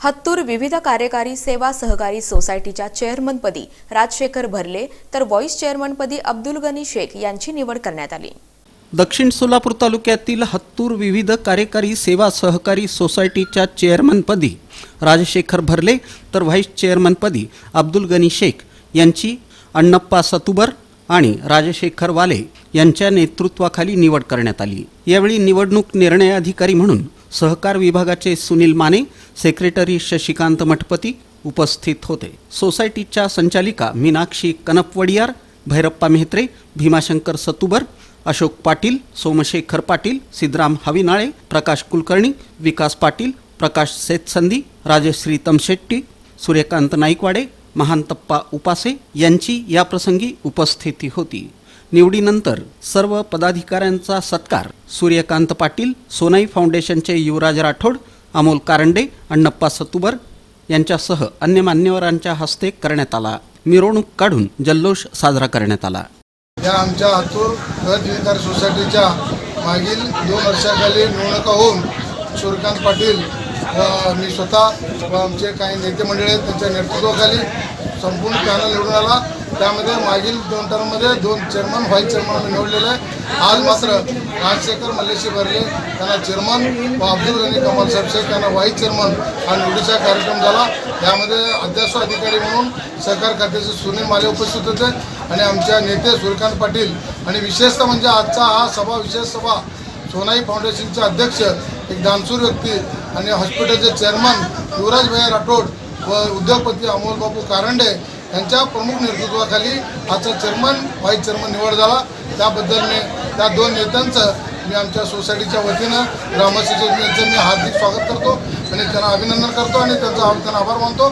हत्तूर विविध कार्यकारी सेवा सहकारी सोसायटीच्या चेअरमनपदी राजशेखर भरले तर व्हॉइस चेअरमनपदी अब्दुल गनी शेख यांची निवड करण्यात आली. दक्षिण सोलापूर तालुक्यातील हत्तूर विविध कार्यकारी सेवा सहकारी सोसायटीच्या चेअरमनपदी राजशेखर भरले तर व्हाईस चेअरमनपदी अब्दुल गनी शेख यांची अण्णप्पा सतुबर आणि राजशेखर वाले यांच्या नेतृत्वाखाली निवड करण्यात आली. यावेळी निवडणूक निर्णय अधिकारी म्हणून सहकार विभागाचे सुनील माने सेक्रेटरी शशिकांत मठपती उपस्थित होते. सोसायटीच्या संचालिका मीनाक्षी कनपवडियार भैरप्पा मेहत्रे भीमाशंकर सतुबर अशोक पाटील सोमशेखर पाटील सिद्धराम हविनाळे प्रकाश कुलकर्णी विकास पाटील प्रकाश सेतसंधी राजश्री तमशेट्टी सूर्यकांत नाईकवाडे महांतप्पा उपासे यांची याप्रसंगी उपस्थिती होती. निवडीनंतर सर्व पदाधिकाऱ्यांचा सत्कार. सूर्यकांत पाटील सोनाई फाउंडेशनचे युवराज राठोड अमोल कारंडे अण्णप्पा सतुबर यांच्यासह अन्य मान्यवरांच्या हस्ते करण्यात आला. मिरवणूक काढून जल्लोष साजरा करण्यात आला. या आमच्या हातूर गटविकार सोसायटीच्या मागील दोन वर्षाखाली निवडणुका होऊन सूर्यकांत पाटील व मी स्वतः व आमचे काही नेते मंडळी आहेत त्यांच्या नेतृत्वाखाली संपूर्ण पॅनल निवडून आला. त्यामध्ये मागील दोन टर्ममध्ये दोन चेअरमन व्हाईस चेअरमन आम्ही निवडलेले आहे. आज मात्र राजशेखर मल्लेशी भरले. त्यांना चेअरमन व अब्दुल गनी कमल साहेब शेख यांना व्हाईस चेअरमन हा निवडीचा कार्यक्रम झाला. यामध्ये अध्यक्ष अधिकारी म्हणून सहकार खात्याचे सुनील माले उपस्थित होते आणि आमच्या नेते सूर्यकांत पाटील. आणि विशेषतः म्हणजे आजचा हा सभा विशेष सभा सोनाई फाउंडेशनचे अध्यक्ष एक दानसूर व्यक्ती आणि हॉस्पिटलचे चेअरमन युवराज भैया राठोड व उद्योगपती अमोल बापू कारंडे त्यांच्या प्रमुख नेतृत्वाखाली आजचा चेअरमन व्हाईस चेअरमन निवड झाला. त्याबद्दल मी त्या दोन नेत्यांचं मी आमच्या सोसायटीच्या वतीनं ग्रामस्थांचं मी हार्दिक स्वागत करतो आणि त्यांना अभिनंदन करतो आणि त्यांचा त्यांना आभार मानतो.